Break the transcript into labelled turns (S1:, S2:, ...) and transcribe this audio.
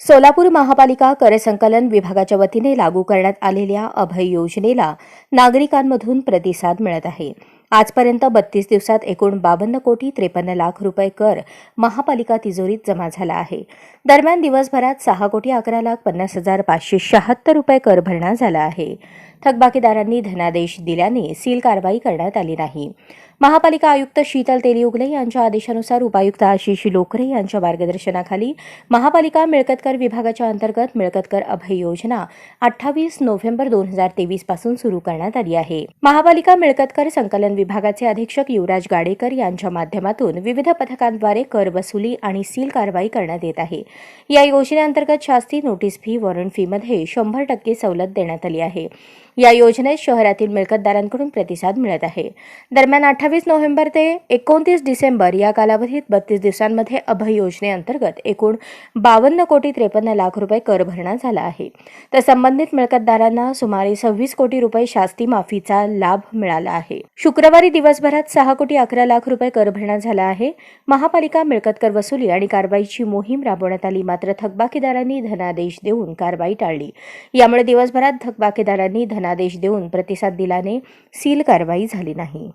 S1: सोलापूर महापालिका कर संकलन विभागाच्या वतीने लागू करण्यात आलेल्या अभय योजनेला नागरिकांमधून प्रतिसाद मिळत आहे. आजपर्यंत बत्तीस दिवसात एकूण बावन्न कोटी त्रेपन्न लाख रुपये कर महापालिका तिजोरीत जमा झाला आहे. दरम्यान दिवसभरात सहा कोटी अकरा लाख पन्नास हजार पाचशे शहात्तर रुपये कर भरणा झाला आहे. थकबाकीदारांनी धनादेश दिल्याने सील कारवाई करण्यात आली नाही. महापालिका आयुक्त शीतल तेलियुगले यांच्या आदेशानुसार उपायुक्त आशिष लोकरे यांच्या मार्गदर्शनाखाली महापालिका मिळकतकर विभागाच्या अंतर्गत मिळकतकर अभय योजना अठ्ठावीस नोव्हेंबर दोन हजार तेवीसपासून सुरू करण्यात आली आहे. महापालिका मिळकतकर संकलन विभागाचे अधीक्षक युवराज गाडेकर यांच्या माध्यमातून विविध पथकांद्वारे कर वसुली आणि सील कारवाई करण्यात येत आहे. या योजनेअंतर्गत शास्ती नोटीस फी वॉरंट फीमध्ये शंभर टक्के सवलत देण्यात आली आहे. या योजनेत शहरातील मिळकतदारांकडून प्रतिसाद मिळत आहे. दरम्यान अठ्ठावीस नोव्हेंबर ते एकोणतीस डिसेंबर या कालावधीत बत्तीस दिवसांमध्ये अभय योजनेअंतर्गत एकूण बावन्न कोटी त्रेपन्न लाख रुपये कर भरणा झाला आहे. तर संबंधित मिळकतदारांना सुमारे सव्वीस कोटी रुपये शास्ती माफीचा लाभ मिळाला आहे. शुक्रवारी दिवसभरात सहा कोटी अकरा लाख रुपये कर भरणा झाला आहे. महापालिका मिळकत कर वसुली आणि कारवाईची मोहीम राबवण्यात आली. मात्र थकबाकीदारांनी धनादेश देऊन कारवाई टाळली. यामुळे दिवसभरात थकबाकीदारांनी धना धनादेश देऊन प्रतिसाद दिल्याने सील कारवाई झाली नाही.